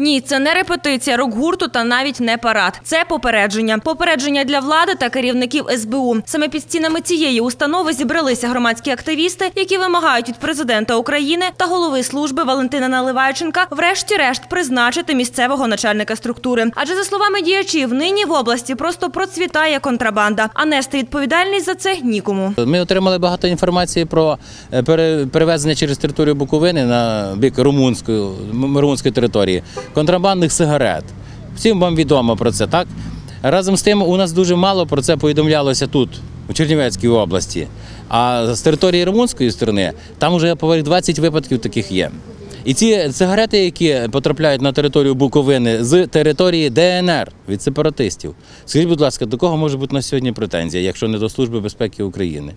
Ні, це не репетиція рок-гурту та навіть не парад. Це попередження. Попередження для влади та керівників СБУ. Саме під стінами цієї установи зібралися громадські активісти, які вимагають від президента України та голови служби Валентина Наливайченка, врешті-решт, призначити місцевого начальника структури. Адже за словами діячів, нині в області просто процвітає контрабанда, а нести відповідальність за це нікому. Ми отримали багато інформації про е, перевезення через територію Буковини на бік румунської, румунської території контрабандних сигарет. Всім вам відомо про це, так? Разом з тим, у нас дуже мало про це повідомлялося тут, у Чернівецькій області. А з території румунської сторони там вже поверх 20 випадків таких є. І ці сигарети, які потрапляють на територію Буковини з території ДНР від сепаратистів. Скажіть, будь ласка, до кого може бути на сьогодні претензія, якщо не до Служби безпеки України?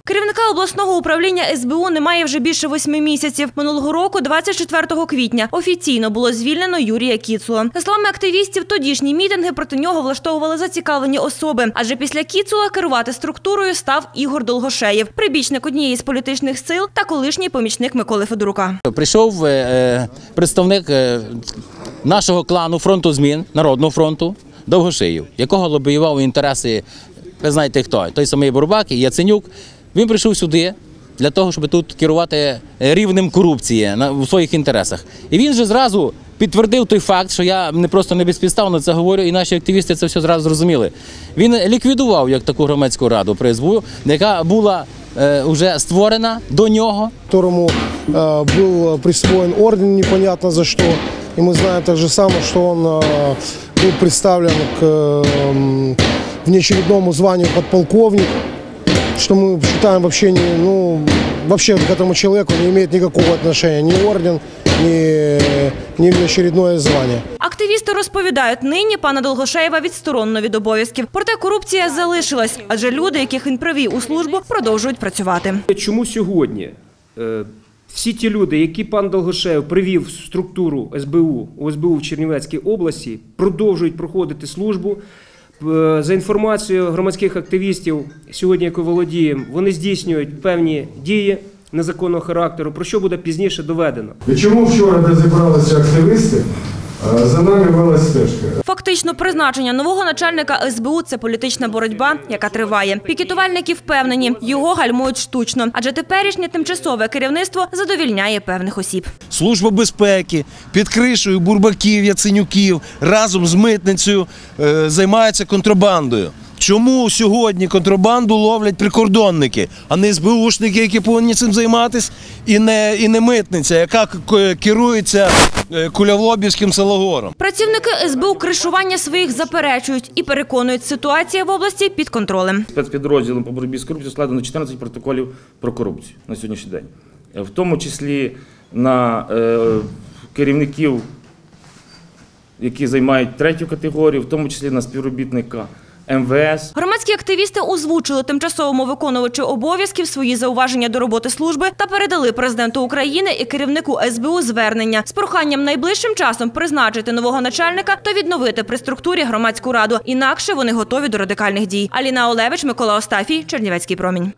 Обласного управління СБУ немає вже більше восьми місяців. Минулого року, 24 квітня, офіційно було звільнено Юрія Кіцула. За словами активістів, тодішні мітинги проти нього влаштовували зацікавлені особи. Адже після Кіцула керувати структурою став Ігор Долгошеєв, прибічник однієї з політичних сил та колишній помічник Миколи Федорука. Прийшов е, е, представник е, нашого клану фронту змін, Народного фронту, Довгошиїв, якого лобіював інтереси, ви знаєте хто, той самий Бурбак і Яценюк. Він прийшов сюди для того, щоб тут керувати рівнем корупції на, у своїх інтересах. І він же зразу підтвердив той факт, що я не просто не безпідставно це говорю, і наші активісти це все зразу зрозуміли. Він ліквідував як таку громадську раду при СБУ, яка була е, вже створена до нього. которому э, был присвоен орден непонятно за что. И мы знаем также самое, что он э, был представлен к э, внеочередному званию подполковник, что мы считаем вообще не, ну, вообще к этому человеку не имеет никакого отношения ни орден, ни, ни внеочередное звание. Активісти розповідають, нині пана Долгошеєва відсторонено від обов'язків. Проте корупція залишилась, адже люди, яких він привів у службу, продовжують працювати. Чому сьогодні е, всі ті люди, які пан Долгошеєв привів в структуру СБУ у СБУ в Чернівецькій області, продовжують проходити службу. Е, За інформацією громадських активістів, сьогодні яку володіємо, вони здійснюють певні дії незаконного характеру, про що буде пізніше доведено. І чому вчора, де зібралися активісти, е, за нами вела стежка? Фактично, призначення нового начальника СБУ – це політична боротьба, яка триває. Пікетувальники впевнені, його гальмують штучно, адже теперішнє тимчасове керівництво задовільняє певних осіб. Служба безпеки під кришею бурбаків, яценюків разом з митницею е, займається контрабандою. Чому сьогодні контрабанду ловлять прикордонники, а не СБУшники, які повинні цим займатися, і не, і не митниця, яка керується кулявлобівським салогором? Працівники СБУ кришування своїх заперечують і переконують, ситуація в області під контролем. спецпідрозділом по боротьбі з корупцією складено 14 протоколів про корупцію на сьогоднішній день, Е, в тому числі на е, керівників, які займають третю категорію, в тому числі на співробітника МВС. Громадські активісти озвучили тимчасовому виконувачу обов'язків свої зауваження до роботи служби та передали президенту України і керівнику СБУ звернення з проханням найближчим часом призначити нового начальника та відновити при структурі громадську раду. Інакше вони готові до радикальних дій. Аліна Олевич, Микола Остафій, Чернівецький промінь.